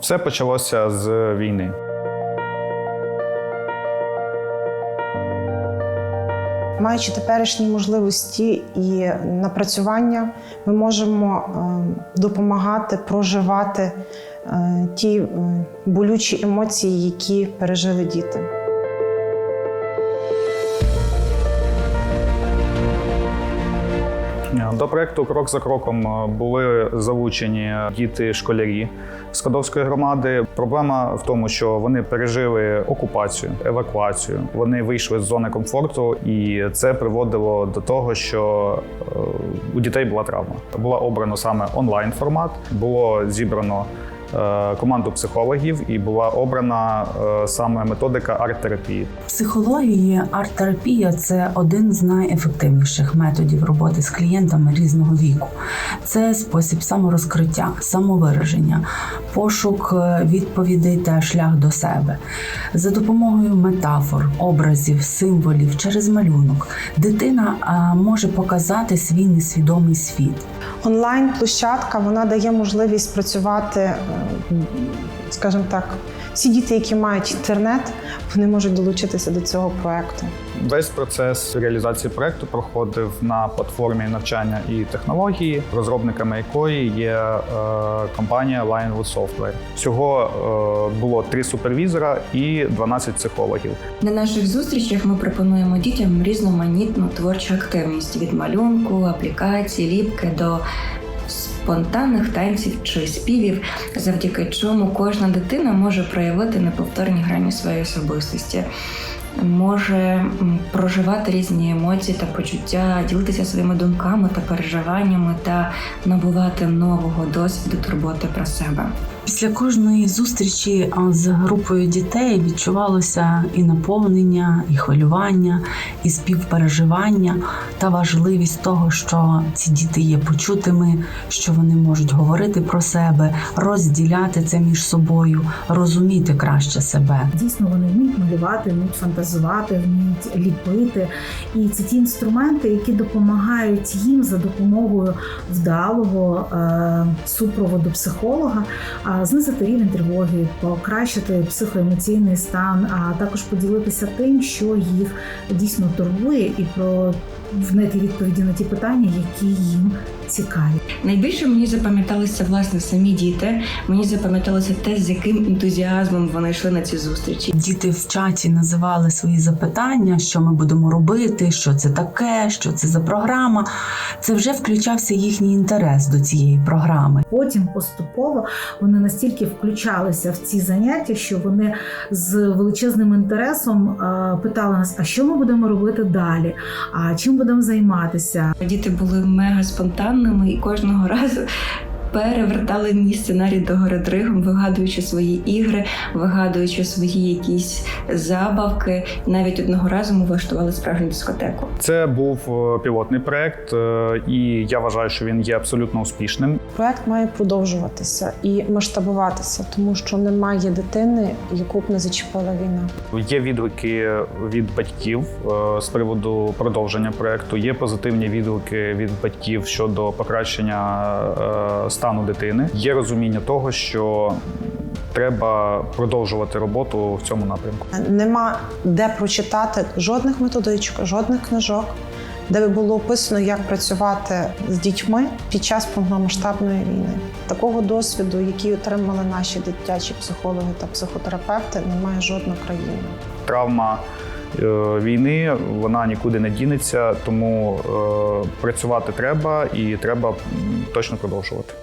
Все почалося з війни. Маючи теперішні можливості і напрацювання, ми можемо е, допомагати проживати е, ті е, болючі емоції, які пережили діти. До проекту Крок за кроком е, були залучені діти-школярі Скадовської громади. Проблема в тому, що вони пережили окупацію, евакуацію. Вони вийшли з зони комфорту, і це приводило до того, що е, у дітей була травма. Була обрано саме онлайн формат, було зібрано. Е, Команду психологів і була обрана е, саме методика арт-терапії. В психології арт-терапія це один з найефективніших методів роботи з клієнтами різного віку. Це спосіб саморозкриття, самовираження, пошук е, відповідей та шлях до себе. За допомогою метафор, образів, символів через малюнок дитина може показати свій несвідомий світ. Онлайн-площадка вона дає можливість працювати, скажімо так, всі діти, які мають інтернет, вони можуть долучитися до цього проекту. Весь процес реалізації проекту проходив на платформі навчання і технології, розробниками якої є е, компанія Lionwood Software. Всього е, було три супервізора і 12 психологів. На наших зустрічах ми пропонуємо дітям різноманітну творчу активність від малюнку, аплікацій, ліпки до спонтанних танців чи співів, завдяки чому кожна дитина може проявити неповторні грані своєї особистості. Може проживати різні емоції та почуття, ділитися своїми думками та переживаннями та набувати нового досвіду турботи про себе. Після кожної зустрічі з групою дітей відчувалося і наповнення, і хвилювання, і співпереживання та важливість того, що ці діти є почутими, що вони можуть говорити про себе, розділяти це між собою, розуміти краще себе. Дійсно, вони вміють малювати, вміють фантазувати, вміють ліпити. І це ті інструменти, які допомагають їм за допомогою вдалого е, супроводу психолога знизити рівень тривоги, покращити психоемоційний стан, а також поділитися тим, що їх дійсно турбує, і про знайти відповіді на ті питання, які їм цікаві. Найбільше мені запам'яталися власне самі діти. Мені запам'яталося те, з яким ентузіазмом вони йшли на ці зустрічі. Діти в чаті називали свої запитання, що ми будемо робити, що це таке, що це за програма. Це вже включався їхній інтерес до цієї програми. Потім поступово вони настільки включалися в ці заняття, що вони з величезним інтересом питали нас: а що ми будемо робити далі? А чим будемо займатися? Діти були мега спонтанними і кожного разу. Перевертали мій сценарій до гори дригом, вигадуючи свої ігри, вигадуючи свої якісь забавки. Навіть одного разу ми влаштували справжню дискотеку. Це був е, пілотний проект, е, і я вважаю, що він є абсолютно успішним. Проект має продовжуватися і масштабуватися, тому що немає дитини, яку б не зачепила війна. Є відгуки від батьків е, з приводу продовження проекту. Є позитивні відгуки від батьків щодо покращення стану дитини. Є розуміння того, що треба продовжувати роботу в цьому напрямку. Нема де прочитати жодних методичок, жодних книжок, де би було описано, як працювати з дітьми під час повномасштабної війни. Такого досвіду, який отримали наші дитячі психологи та психотерапевти, немає жодна країна. Травма війни вона нікуди не дінеться, тому е, працювати треба і треба точно продовжувати.